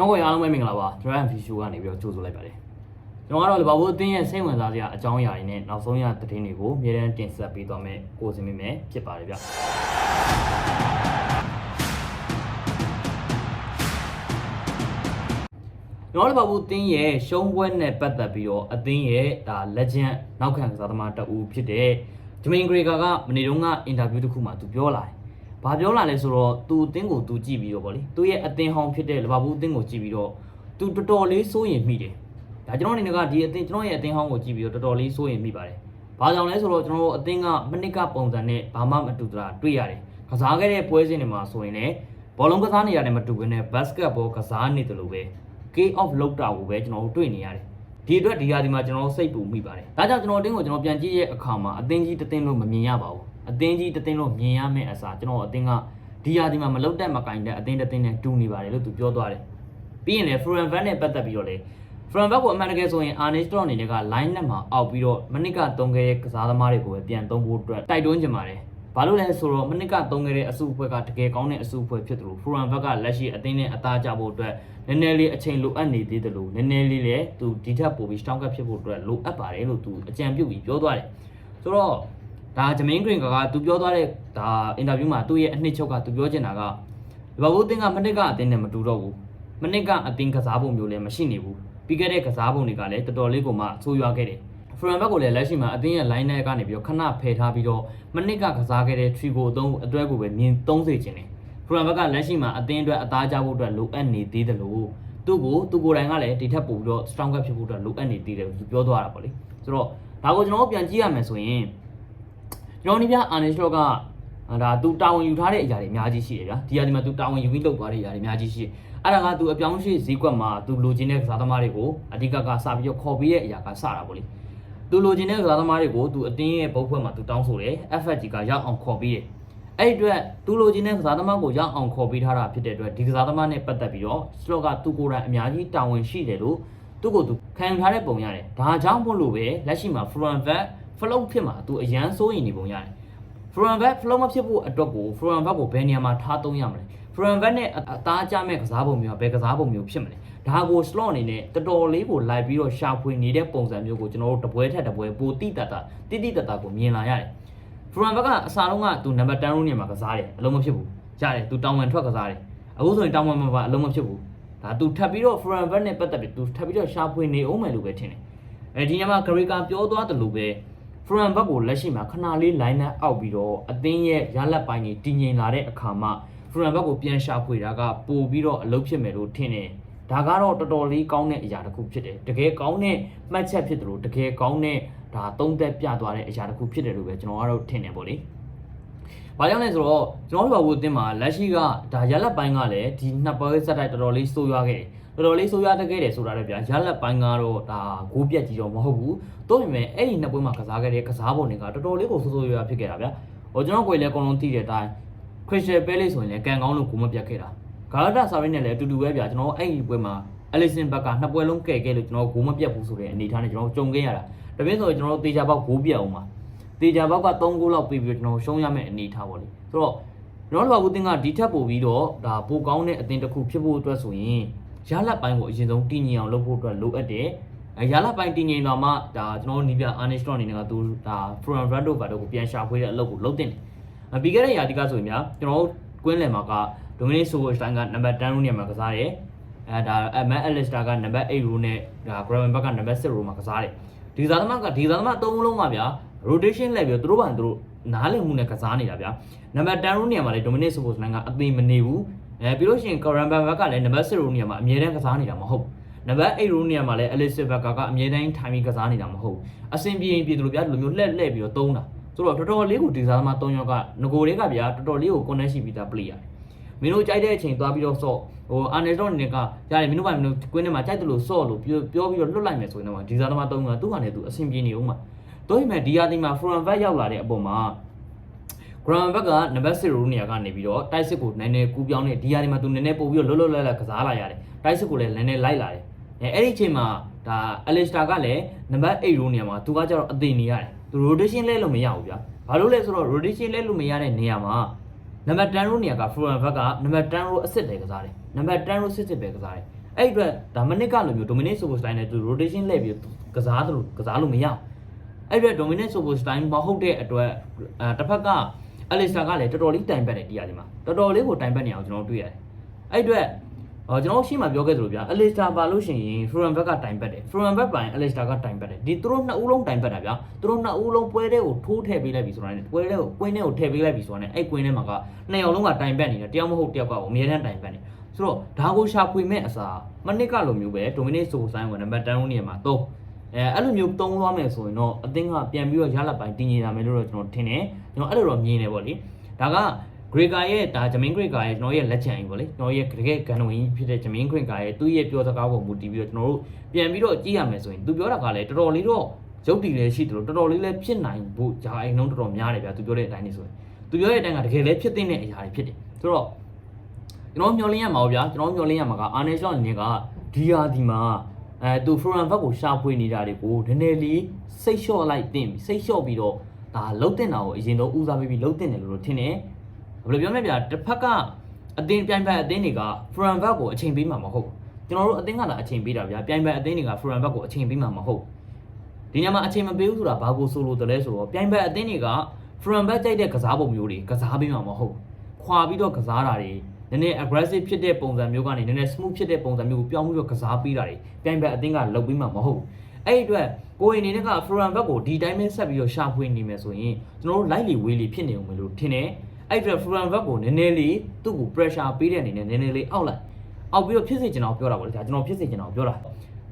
ကျွန်တော်ကအားလုံးပဲမင်္ဂလာပါ Drive and Fish Show ကနေပြီးတော့ကြိုဆိုလိုက်ပါတယ်ကျွန်တော်ကတော့လီဗာပူးအသင်းရဲ့စိတ်ဝင်စားစရာအကြောင်းအရာတွေနဲ့နောက်ဆုံးရသတင်းတွေကိုအမြဲတမ်းတင်ဆက်ပေးသွားမယ်ကိုစင်မင်းပဲဖြစ်ပါတယ်ဗျကျွန်တော်လီဗာပူးအသင်းရဲ့ရှုံးပွဲနဲ့ပတ်သက်ပြီးတော့အသင်းရဲ့ဒါ legend နောက်ခံကစားသမားတအူဖြစ်တဲ့ဂျမင်ဂရေကာကမနေ့တုန်းကအင်တာဗျူးတစ်ခုမှာသူပြောလာတယ်။ ဘာပြောလာလဲဆိုတော့သူအသင်းကိုသူကြည့်ပြီးတော့ဗောလေ။သူရဲ့အသင်းဟောင်းဖြစ်တဲ့လီဗာပူးအသင်းကိုကြည့်ပြီးတော့သူတော်တော်လေးစိုးရင်မိတယ်။ဒါကျွန်တော်အနေနဲ့ကဒီအသင်းကျွန်တော်ရဲ့အသင်းဟောင်းကိုကြည့်ပြီးတော့တော်တော်လေးစိုးရင်မိပါတယ်။ဘာကြောင့်လဲဆိုတော့ကျွန်တော်တို့အသင်းကမနစ်ကပုံစံနဲ့ဘာမှမတူတာတွေ့ရတယ်။ကစားခဲ့တဲ့ပွဲစဉ်တွေမှာဆိုရင်လည်းဘောလုံးကစားနေရတယ်မတူဘဲနဲ့ဘတ်စကတ်ဘောကစားနေတယ်လို့ပဲ K off လောက်တာကိုပဲကျွန်တော်တို့တွေ့နေရတယ်။ဒီအတွက်ဒီဟာဒီမှာကျွန်တော်တို့စိတ်ပူမိပါတယ်။ဒါကြောင့်ကျွန်တော်အတင်းကိုကျွန်တော်ပြန်ကြည့်ရဲ့အခါမှာအတင်းကြီးတတင်းလို့မမြင်ရပါဘူး။ အတင်းကြီးတတင်းလို့မြင်ရမယ့်အစားကျွန်တော်အတင်းကဒီဟာဒီမှာမလောက်တက်မကင်တဲ့အတင်းတတင်းနဲ့တူနေပါတယ်လို့သူပြောသွားတယ်။ပြီးရင်လည်း Foreign Van နဲ့ပတ်သက်ပြီးတော့လေ Foreign Van ကိုအမှန်တကယ်ဆိုရင် Arne Slot အနေနဲ့က line နဲ့မှာအောက်ပြီးတော့မနစ်ကတုံးခဲ့တဲ့ကစားသမားတွေကိုပဲပြန်သုံးဖို့အတွက်တိုက်တွန်းချင်ပါတယ်။ဘာလို့လဲဆိုတော့မနစ်ကတုံးခဲ့တဲ့အစုအဖွဲ့ကတကယ်ကောင်းတဲ့အစုအဖွဲ့ဖြစ်တယ်လို့ Foreign Van ကလက်ရှိအသင်းနဲ့အသားကျဖို့အတွက်နည်းနည်းလေးအချိန်လိုအပ်နေသေးတယ်လို့နည်းနည်းလေးလည်းသူဒီထက်ပိုပြီး strong ကဖြစ်ဖို့အတွက်လိုအပ်ပါတယ်လို့သူအကြံပြုပြီးပြောသွားတယ်။ဆိုတော့ ဒါဂျမင်းဂရင်ကကသူပြောသွားတဲ့ဒါအင်တာဗျူးမှာသူ့ရဲ့အနှစ်ချုပ်ကသူပြောချင်တာကလီဗာပူးအသင်းကမနစ်ကအသင်းနဲ့မတူတော့ဘူး။မနစ်ကအသင်းကစားပုံမျိုးလည်းမရှိနေဘူး။ပြီးခဲ့တဲ့ကစားပုံတွေကလည်းတော်တော်လေးကိုမှဆိုးရွားခဲ့တယ်။ဖရန်ဘက်ကိုလည်းလက်ရှိမှာအသင်းရဲ့ line နဲ့ကနေပြီးတော့ခဏဖယ်ထားပြီးတော့မနစ်ကကစားခဲ့တဲ့ Trigo အသုံးအတွက်ကိုပဲမြင်သုံးစေခြင်းတယ်ဖရန်ဘက်ကလက်ရှိမှာအသင်းအတွက်အသားကျဖို့အတွက်လိုအပ်နေသေးတယ်လို့သူ့ကိုသူကိုယ်တိုင်ကလည်းဒီထက်ပိုပြီးတော့ strong ဖြစ်ဖို့အတွက်လိုအပ်နေသေးတယ်လို့သူပြောသွားတာပေါ့လေဆိုတော့ဒါကိုကျွန်တော်တို့ပြန်ကြည့်ရမယ်ဆိုရင် ကျွန်တော်ဒီပြအာနေရှော့ကဒါသူတာဝန်ယူထားတဲ့အရာတွေအများကြီးရှိတယ်ဗျာဒီဟာဒီမှာသူတာဝန်ယူပြီးလုပ်သွားတဲ့အရာတွေအများကြီးရှိတယ်အဲ့ဒါကသူအပြောင်းရှိဈေးကွက်မှာသူလိုချင်တဲ့ကစားသမားတွေကိုအဓိကကစပြီးတော့ခေါ်ပေးတဲ့အရာကစတာပေါ့လေသူလိုချင်တဲ့ကစားသမားတွေကိုသူအတင်းရဲ့ဘုတ်ဖွဲ့မှာသူတောင်းဆိုတယ် FFG ကရောက်အောင်ခေါ်ပြီးတယ်အဲ့ဒီအတွက်သူလိုချင်တဲ့ကစားသမားကိုရောက်အောင်ခေါ်ပေးထားတာဖြစ်တဲ့အတွက်ဒီကစားသမားနဲ့ပတ်သက်ပြီးတော့ slot ကသူကိုယ်တိုင်အများကြီးတာဝန်ရှိတယ်လို့သူ့ကိုသူခံယူထားတဲ့ပုံရတယ်ဒါကြောင့်မို့လို့ပဲလက်ရှိမှာ front back float ဖြစ်မှာသူအရန်စိုးရင်နေပုံရတယ် front back float မဖြစ်ဖို့အတွက်ကို front back ကိုဘယ်နေရာမှာထားသုံးရမလဲ front back နဲ့အသားကျမဲ့ကစားပုံမျိုးကဘယ်ကစားပုံမျိုးဖြစ်မလဲဒါကို slot အနေနဲ့တော်တော်လေးကိုလိုက်ပြီးတော့ရှာဖွေနေတဲ့ပုံစံမျိုးကိုကျွန်တော်တို့တပွဲထက်တပွဲပိုတိတတ်တာတိတိတတ်တာကိုမြင်လာရတယ် front back ကအစားလုံးကသူ number 10 row နေမှာကစားတယ်အလုံးမဖြစ်ဘူးရတယ်သူတောင်းဝင်ထွက်ကစားတယ်အခုဆိုရင်တောင်းဝင်မှာပါအလုံးမဖြစ်ဘူးဒါသူထပ်ပြီးတော့ front back နဲ့ပတ်သက်ပြီးသူထပ်ပြီးတော့ရှာဖွေနေအောင်မယ်လို့ပဲထင်တယ်အဲဒီညမှာ Gregor ပြောသွားတယ်လို့ပဲ front back ကိုလက်ရှိမှာခဏလေး line နဲ့အောက်ပြီးတော့အသင်းရဲ့ရလက်ပိုင်းကြီးတည်ငြိမ်လာတဲ့အခါမှာ front back ကိုပြန်ရှာဖွေတာကပို့ပြီးတော့အလုပ်ဖြစ်မယ်လို့ထင်တယ်ဒါကတော့တော်တော်လေးကောင်းတဲ့အရာတစ်ခုဖြစ်တယ်တကယ်ကောင်းတဲ့မှတ်ချက်ဖြစ်တယ်လို့တကယ်ကောင်းတဲ့ဒါသုံးသက်ပြသွားတဲ့အရာတစ်ခုဖြစ်တယ်လို့ပဲကျွန်တော်ကတော့ထင်တယ်ပေါ့လေ။ဘာကြောင့်လဲဆိုတော့ကျွန်တော်တို့ဘာလို့အသင်းမှာလက်ရှိကဒါရလက်ပိုင်းကလည်းဒီနှစ်ပွဲဆက်တိုက်တော်တော်လေးဆိုးရွားခဲ့တယ် တော်တော်လေးဆိုးရွားတခဲ့တယ်ဆိုတာလည်းဗျာရလက်ပိုင်းကတော့ဒါဂိုးပြက်ကြီးတော့မဟုတ်ဘူး။တို့ပေမဲ့အဲ့ဒီနှစ်ပွဲမှာကစားခဲ့တဲ့ကစားပုံတွေကတော်တော်လေးကိုဆိုးဆိုးရွားရွားဖြစ်ခဲ့တာဗျာ။ဟိုကျွန်တော်ကိုယ်လည်းအကုန်လုံးသိတဲ့အတိုင်းခရစ်စတယ်ပဲလေးဆိုရင်လည်းကန်ကောင်းလို့ကိုမပြတ်ခဲ့တာဂါရတာဆာရီနဲ့လည်းအတူတူပဲဗျာကျွန်တော်အဲ့ဒီပွဲမှာအလီဆင်ဘက်ကနှစ်ပွဲလုံးကဲခဲ့လို့ကျွန်တော်ဂိုးမပြတ်ဘူးဆိုတဲ့အနေအထားနဲ့ကျွန်တော်ကြုံခဲ့ရတာဒါပြင်ဆိုရင်ကျွန်တော်တေချာပေါက်ဂိုးပြတ်အောင်ပါတေချာပေါက်က3ဂိုးလောက်ပြီးပြီးတော့ကျွန်တော်ရှုံးရမယ့်အနေအထားပေါ့လေဆိုတော့ကျွန်တော်တို့ဘာဘူးတင်ကဒီထက်ပိုပြီးတော့ဒါပိုကောင်းတဲ့အသင်းတစ်ခုဖြစ်ဖို့အတွက်ဆိုရင် ရလက်ပိုင်းကိုအရင်ဆုံးတည်ငြိမ်အောင်လုပ်ဖို့အတွက်လိုအပ်တယ်အဲရလက်ပိုင်းတည်ငြိမ်တော့မှဒါကျွန်တော်နီးပြအာနီစတော့အနေနဲ့ကသူဒါ front run တို့ဘာတို့ကိုပြန်ရှာဖွေတဲ့အလုပ်ကိုလုပ်တင်တယ်အပြီးခဲ့တဲ့ရာသီကဆိုရင်ဗျာကျွန်တော်တို့ကွင်းလယ်မှာကဒိုမီနီဆိုဝစ်တိုင်းကနံပါတ်10ရိုးနေရာမှာကစားတယ်အဲဒါအမန်အလစ်စတာကနံပါတ်8ရိုးနဲ့ဒါဂရဗန်ဘက်ကနံပါတ်6ရိုးမှာကစားတယ်ဒီဇာသမားကဒီဇာသမား၃လုံးကဗျာ rotation လဲပြီးတော့သူတို့ဘာသူတို့နားလည်မှုနဲ့ကစားနေတာဗျာနံပါတ်10ရိုးနေရာမှာလေဒိုမီနီဆိုဝစ်တိုင်းကအသေးမနေဘူး အဲပြီးလို့ရှိရင်ကရဗန်ဘက်ကလည်းနံပါတ်6ရိုးနေရာမှာအမြဲတမ်းကစားနေတာမဟုတ်နံပါတ်8ရိုးနေရာမှာလည်းအလစ်စစ်ဘက်ကကအမြဲတမ်းထိုင်ပြီးကစားနေတာမဟုတ်အဆင်ပြေရင်ပြေတယ်လို့ဗျာဒီလိုမျိုးလှည့်လှည့်ပြီးတော့သုံးတာဆိုတော့တော်တော်လေးကိုဒီဇာသမား၃ယောက်ကငကိုတွေကဗျာတော်တော်လေးကို connection ရှိပြီးသား player မင်းတို့ကြိုက်တဲ့အချိန်သွားပြီးတော့ဆော့ဟိုအာနယ်တော့နေကရတယ်မင်းတို့ကမင်းတို့ကွင်းထဲမှာကြိုက်တယ်လို့ဆော့လို့ပြောပြောပြီးတော့လွတ်လိုက်မယ်ဆိုရင်တော့ဒီစားသမားသုံးကသူ့ဟာနဲ့သူအဆင်ပြေနေဦးမှာတော့ဒီမဲ့ဒီယာဒီမှာ front back ရောက်လာတဲ့အပေါ်မှာ ground back ကနံပါတ်6ရိုးနေရာကနေပြီးတော့တိုက်စစ်ကိုနည်းနည်းကူးပြောင်းနေဒီယာဒီမှာသူနည်းနည်းပို့ပြီးတော့လွတ်လွတ်လပ်လပ်ကစားလာရတယ်တိုက်စစ်ကိုလည်းနည်းနည်းလိုက်လာတယ်အဲအဲ့ဒီအချိန်မှာဒါ Alistair ကလည်းနံပါတ်8ရိုးနေရာမှာသူကကျတော့အသေးနေရတယ်သူ rotation လဲလို့မရဘူးဗျာဘာလို့လဲဆိုတော့ rotation လဲလို့မရတဲ့နေရာမှာနနံပါတ်10ရိုးနေရာက Foreign ဘက်ကနံပါတ်10ရိုးအစ်စ်တယ်ကစားတယ်နံပါတ်10ရိုးစစ်စစ်ပဲကစားတယ်အဲ့ဒီအတွက်ဒါမနစ်ကလိုမျိုး dominate super style နဲ့သူ rotation လှည့်ပြီးကစားတယ်လို့ကစားလို့မရဘူးအဲ့ဒီအတွက် dominate super style မဟုတ်တဲ့အတွက်အဲတစ်ဖက်က Alistair ကလည်းတော်တော်လေးတိုင်ပတ်တယ်ဒီအရာဒီမှာတော်တော်လေးကိုတိုင်ပတ်နေအောင်ကျွန်တော်တို့တွေ့ရတယ်အဲ့ဒီအတွက်အော်ကျွန်တော်ရှေ့မှာပြောခဲ့သလိုဗျာ Alistair ပါလို့ရှိရင် Foreign back ကတိုင်ပတ်တယ် Foreign back ပိုင်း Alistair ကတိုင်ပတ်တယ်ဒီသူတို့နှစ်ဦးလုံးတိုင်ပတ်တာဗျာသူတို့နှစ်ဦးလုံးပွဲတဲ့ကိုထိုးထည့်ပေးလိုက်ပြီဆိုတာနဲ့ပွဲတဲ့ကိုကွင်းထဲကိုထည့်ပေးလိုက်ပြီဆိုတာနဲ့အဲ့ကွင်းထဲမှာကနှစ်ယောက်လုံးကတိုင်ပတ်နေတယ်တယောက်မဟုတ်တယောက်ကအများတန်းတိုင်ပတ်နေဆိုတော့ဒါကိုရှာဖွေမဲ့အစားမနစ်ကလိုမျိုးပဲ dominate ဆိုဆိုင်ဝင်နံပါတ်10ဦးနေရာမှာ3 အဲအဲ့လိုမျိုးတုံးသွားမယ်ဆိုရင်တော့အသင်းကပြန်ပြီးတော့ရလက်ပိုင်းတည်ငြိမ်လာမယ်လို့တော့ကျွန်တော်ထင်တယ်ကျွန်တော်အဲ့လိုတော့မြင်နေပေါ့လေဒါက Gregor ရဲ့ဒါဂျမင်း Gregor ရဲ့ကျွန်တော်ရဲ့လက်ချန်ကြီးပေါ့လေကျွန်တော်ရဲ့တကယ်ဂန်ဝင်ကြီးဖြစ်တဲ့ဂျမင်း Gregor ရဲ့သူ့ရဲ့ပြောစကားပုံမူတည်ပြီးတော့ကျွန်တော်တို့ပြန်ပြီးတော့ကြည့်ရမယ်ဆိုရင်သူပြောတာကလည်းတော်တော်လေးတော့ရုပ်တည်လည်းရှိတယ်လို့တော်တော်လေးလည်းဖြစ်နိုင်ဖို့ဂျာအိမ်လုံးတော်တော်များတယ်ဗျာသူပြောတဲ့အတိုင်းနေဆိုရင်သူပြောတဲ့အတိုင်းကတကယ်လည်းဖြစ်တဲ့အရာတွေဖြစ်တယ်ဆိုတော့ကျွန်တော်မျှော်လင့်ရမှာဗျာကျွန်တော်မျှော်လင့်ရမှာကအာနေရှော့အနေကဒီဟာဒီမှာ အဲသူ foreign back ကိုရှာဖွေနေတာတွေကိုနည်းနည်းလေးစိတ်လျှော့လိုက်တင်စိတ်လျှော့ပြီးတော့ဒါလှုပ်တင်တာကိုအရင်တော့ဦးစားပေးပြီးလှုပ်တင်တယ်လို့ထင်တယ်ဘယ်လိုပြောမလဲဗျာတစ်ဖက်ကအတင်းပြိုင်ဘက်အတင်းတွေက front back ကိုအချိန်ပေးမှာမဟုတ်ဘူးကျွန်တော်တို့အတင်းကလာအချိန်ပေးတာဗျာပြိုင်ဘက်အတင်းတွေက front back ကိုအချိန်ပေးမှာမဟုတ်ဘူးဒီညမှာအချိန်မပေးဘူးဆိုတာဘာကိုဆိုလို့တလဲဆိုတော့ပြိုင်ဘက်အတင်းတွေက front back ကြိုက်တဲ့ကစားပုံမျိုးတွေကစားပေးမှာမဟုတ်ဘူးခွာပြီးတော့ကစားတာတွေ နည်းနည်း aggressive ဖြစ်တဲ့ပုံစံမျိုးကနေနည်းနည်း smooth ဖြစ်တဲ့ပုံစံမျိုးကိုပြောင်းပြီးတော့ကစားပေးတာတွေပြိုင်ဘက်အတင်းကလုပ်ပေးမှာမဟုတ်ဘူးအဲ့ဒီအတွက်ကိုယ်အနေနဲ့က front back ကိုဒီတိုင်းပဲဆက်ပြီးတော့ရှာဖွေနေမယ်ဆိုရင်ကျွန်တော်တို့ light လီဝေးလီဖြစ်နေအောင်မလို့ထင်တယ်အဲ့အတွက် front back ကိုနည်းနည်းလေးသူ့ကို pressure ပေးတဲ့အနေနဲ့နည်းနည်းလေးအောက်လိုက်အောက်ပြီးတော့ဖြစ်စေချင်အောင်ပြောတာပေါ့လေဒါကျွန်တော်ဖြစ်စေချင်အောင်ပြောတာ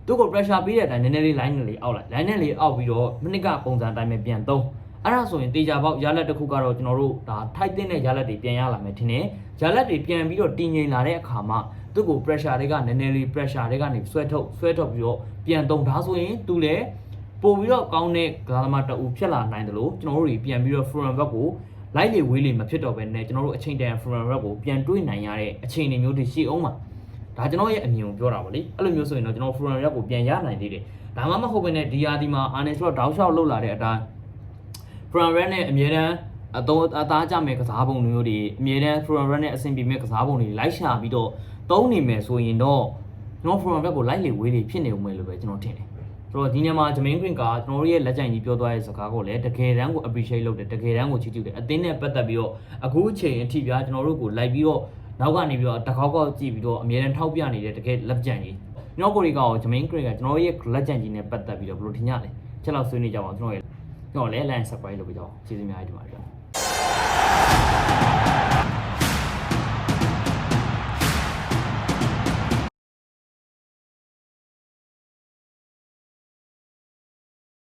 သူ့ကို pressure ပေးတဲ့အတိုင်းနည်းနည်းလေး line နဲ့လေးအောက်လိုက် line နဲ့လေးအောက်ပြီးတော့မိနစ်ကပုံစံအတိုင်းပဲပြန်သုံး အဲ့ဒါဆိုရင်တေချာပေါက်ရလက်တစ်ခုကတော့ကျွန်တော်တို့ဒါထိုက်တဲ့ရလက်တွေပြန်ရလာမယ်ထင်တယ်ရလက်တွေပြန်ပြီးတော့တည်ငြိမ်လာတဲ့အခါမှာသူ့ကို pressure တွေကနည်းနည်းလေး pressure တွေကနေဆွဲထုတ်ဆွဲထုတ်ပြီးတော့ပြန်သုံးဒါဆိုရင်သူလည်းပို့ပြီးတော့ကောင်းတဲ့ကစားသမားတအူဖြစ်လာနိုင်တယ်လို့ကျွန်တော်တို့တွေပြန်ပြီးတော့ front back ကိုလိုက်လေဝေးလေမဖြစ်တော့ဘဲနဲ့ကျွန်တော်တို့အချိန်တန် front rep ကိုပြန်တွေးနိုင်ရတဲ့အခြေအနေမျိုးတွေရှိအောင်ပါဒါကျွန်တော်ရဲ့အမြင်ကိုပြောတာပါလေအဲ့လိုမျိုးဆိုရင်တော့ကျွန်တော် front rep ကိုပြန်ရနိုင်သေးတယ်ဒါမှမဟုတ်ဘဲနဲ့ဒီယာဒီမှာ Arne Slot တောက်လျှောက်လောက်လာတဲ့အတိုင်း front rep နဲ့အမြဲတမ်းအတော့အသားကြမဲ့ကစားပုံမျိုးတွေအမြဲတမ်း front rep နဲ့အဆင်ပြေမဲ့ကစားပုံတွေလိုက်ရှာပြီးတော့သုံးနေမယ်ဆိုရင်တော့ကျွန်တော် front rep ကိုလိုက်လေဝေးလေဖြစ်နေဦးမယ်လို့ပဲကျွန်တော်ထင်တယ်ဆိုတော့ဒီနေ့မှာဂျမင်းဂရင်ကကျွန်တော်တို့ရဲ့လက်ကျန်ကြီးပြောသွားတဲ့စကားကိုလည်းတကယ်တမ်းကို appreciate လုပ်တယ်တကယ်တမ်းကိုချီးကျူးတယ်အသင်းနဲ့ပတ်သက်ပြီးတော့အခုအချိန်အထိပြကျွန်တော်တို့ကိုလိုက်ပြီးတော့နောက်ကနေပြီးတော့တကောက်ကောက်ကြည့်ပြီးတော့အမြဲတမ်းထောက်ပြနေတဲ့တကယ်လက်ကျန်ကြီးကျွန်တော်ကိုရီကောဂျမင်းဂရင်ကကျွန်တော်ရဲ့လက်ကျန်ကြီးနဲ့ပတ်သက်ပြီးတော့ဘယ်လိုထင်ကြလဲချက်လောက်ဆွေးနွေးကြပါအောင်ကျွန်တော်ရဲ့ ကျွန်တော်လည်း line surprise လုပ်ပြီးတော့ကျေးဇူးများကြီးတင်ပါတယ်